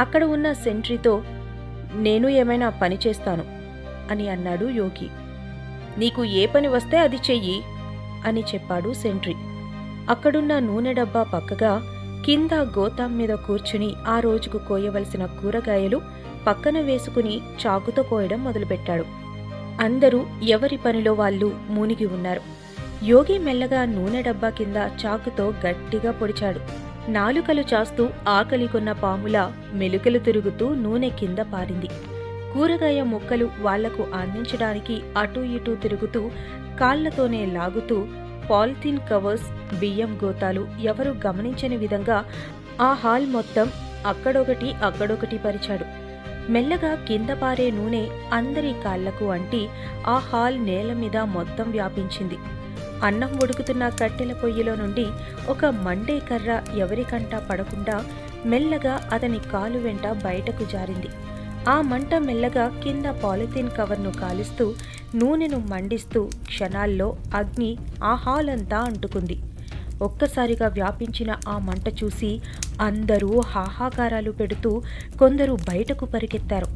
అక్కడ ఉన్న సెంట్రీతో నేను ఏమైనా పని చేస్తాను అని అన్నాడు యోగి. నీకు ఏ పని వస్తే అది చెయ్యి అని చెప్పాడు సెంట్రీ. అక్కడున్న నూనె డబ్బా పక్కగా కింద గోతాం మీద కూర్చుని ఆ రోజుకు కోయవలసిన కూరగాయలు పక్కన వేసుకుని చాకుతో కోయడం మొదలుపెట్టాడు. అందరూ ఎవరి పనిలో వాళ్ళు మూనిగి ఉన్నారు. యోగి మెల్లగా నూనె డబ్బా కింద చాకుతో గట్టిగా పొడిచాడు. నాలుకలు చాస్తూ ఆకలికొన్న పాముల మెలుకలు తిరుగుతూ నూనె కింద పారింది. కూరగాయ ముక్కలు వాళ్ళకు అందించడానికి అటూ ఇటూ తిరుగుతూ కాళ్ళతోనే లాగుతూ పాలిథిన్ కవర్స్ బియ్యం గోతాలు ఎవరు గమనించని విధంగా ఆ హాల్ మొత్తం అక్కడొకటి అక్కడొకటి పరిచాడు. మెల్లగా కింద పారే నూనె అందరి కాళ్ళకు అంటి ఆ హాల్ నేల మీద మొత్తం వ్యాపించింది. అన్నం ఉడుకుతున్న కట్టెల పొయ్యిలో నుండి ఒక మండే కర్ర ఎవరికంటా పడకుండా మెల్లగా అతని కాలు వెంట బయటకు జారింది. ఆ మంట మెల్లగా కింద పాలిథిన్ కవర్ను కాలుస్తూ నూనెను మండిస్తూ క్షణాల్లో అగ్ని ఆ హాల్ అంతా అంటుకుంది. ఒక్కసారిగా వ్యాపించిన ఆ మంట చూసి అందరూ హాహాకారాలు పెడుతూ కొందరు బయటకు పరిగెత్తారు.